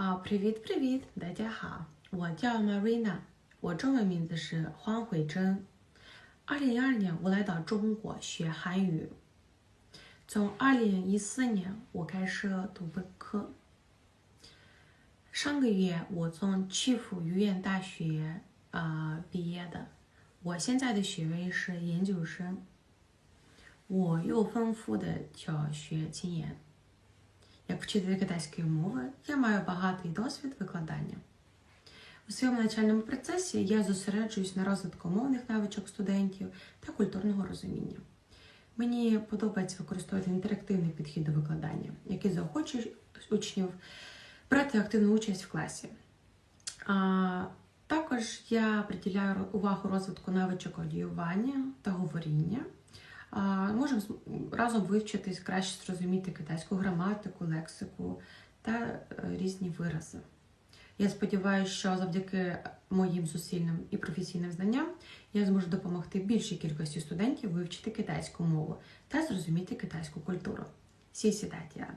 啊，привіт привіт，大家好，我叫 Marina，我中文名字是黄慧珍。二零一二年我来到中国学韩语，从二零一四年我开始读本科。上个月我从曲阜语言大学啊、呃毕业的，我现在的学位是研究生。我有丰富的教学经验. Як вчитель китайської мови, я маю багатий досвід викладання. У своєму навчальному процесі я зосереджуюсь на розвитку мовних навичок студентів та культурного розуміння. Мені подобається використовувати інтерактивний підхід до викладання, який заохочує учнів брати активну участь в класі. А, також я приділяю увагу розвитку навичок аудіювання та говоріння. Можемо разом вивчитись, краще зрозуміти китайську граматику, лексику та е, різні вирази. Я сподіваюся, що завдяки моїм зусильним і професійним знанням я зможу допомогти більшій кількості студентів вивчити китайську мову та зрозуміти китайську культуру. Сі сідатія.